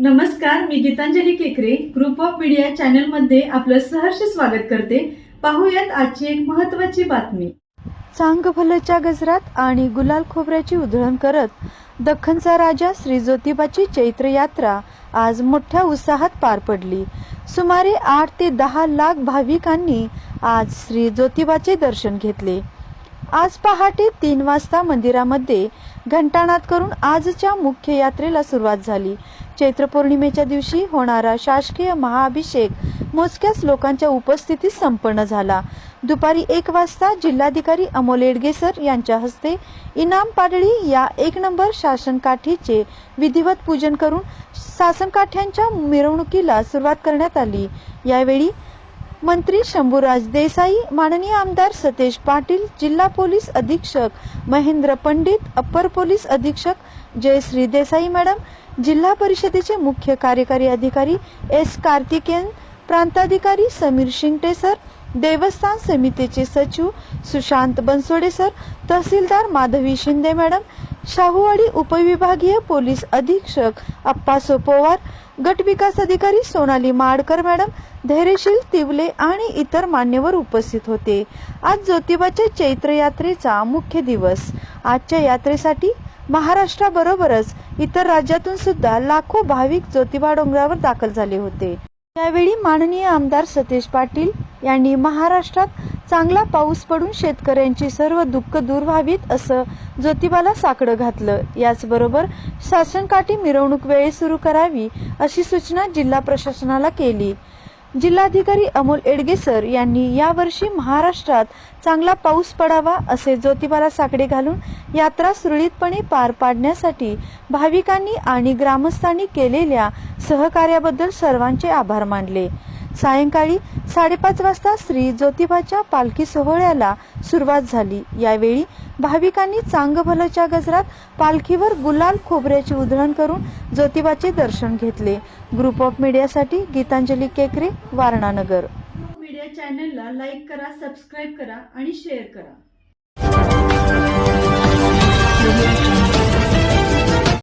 नमस्कार मी गीतांजली केकरे group of media चॅनलमध्ये आपलं सहर्ष स्वागत करते. पाहूयात आजची एक महत्वाची बातमी. चांगभलच्या गजरात आणि गुलाल खोबऱ्याची उधळण करत दख्खनचा राजा श्री ज्योतिबाची चैत्र यात्रा आज मोठ्या उत्साहात पार पडली. सुमारे आठ ते दहा लाख भाविकांनी आज श्री ज्योतिबाचे दर्शन घेतले. आज पहाटे तीन वाजता मंदिरामध्ये घंटानाद करून आजच्या मुख्य यात्रेला सुरुवात झाली. चैत्र पौर्णिमेच्या दिवशी होणारा शासकीय महाअभिषेक मोजक्याच लोकांच्या उपस्थितीत संपन्न झाला. दुपारी एक वाजता जिल्हाधिकारी अमोल येडगेसर यांच्या हस्ते इनाम पाडळी या एक नंबर शासन काठीचे विधिवत पूजन करून शासन काठ्यांच्या मिरवणुकीला सुरुवात करण्यात आली. यावेळी मंत्री शंभूराज देसाई माननीय आमदार सतेज पाटील जिल्हा पोलीस अधीक्षक महेंद्र पंडित अप्पर पोलीस अधीक्षक जयश्री देसाई मॅडम जिल्हा परिषदेचे मुख्य कार्यकारी अधिकारी एस कार्तिकेयन प्रांताधिकारी समीर शिंगटे सर देवस्थान समितीचे सचिव सुशांत बनसोडे सर तहसीलदार माधवी शिंदे मॅडम शाहूवाडी उपविभागीय पोलीस अधीक्षक अप्पासो सोपोवार गट विकास अधिकारी सोनाली माडकर मॅडम धैर्यशील तिवले आणि इतर मान्यवर उपस्थित होते. आज ज्योतिबाच्या चैत्र यात्रेचा मुख्य दिवस. आजच्या यात्रेसाठी महाराष्ट्राबरोबरच इतर राज्यातून सुद्धा लाखो भाविक ज्योतिबा डोंगरावर दाखल झाले होते. यावेळी माननीय आमदार सतेज पाटील यांनी महाराष्ट्रात चांगला पाऊस पडून शेतकऱ्यांची सर्व दुःख दूर व्हावीत असं ज्योतिबाला साकडं घातलं. याचबरोबर शासनकाठी मिरवणूक वेळी सुरू करावी अशी सूचना जिल्हा प्रशासनाला केली. जिल्हाधिकारी अमोल एडगेसर यांनी यावर्षी महाराष्ट्रात चांगला पाऊस पडावा असे ज्योतिबाला साकडे घालून यात्रा सुरळीतपणे पार पाडण्यासाठी भाविकांनी आणि ग्रामस्थांनी केलेल्या सहकार्याबद्दल सर्वांचे आभार मानले. सायंकाळी साडेपाच वाजता श्री ज्योतिबाच्या पालखी सोहळ्याला सुरुवात झाली. यावेळी भाविकांनी चांगभलच्या गजरात पालखीवर गुलाल खोबऱ्याची उधळण करून ज्योतिबाचे दर्शन घेतले. ग्रुप ऑफ मीडियासाठी गीतांजली केकरे वारणानगर मीडिया चॅनलला लाईक करा सबस्क्राईब करा आणि शेअर करा.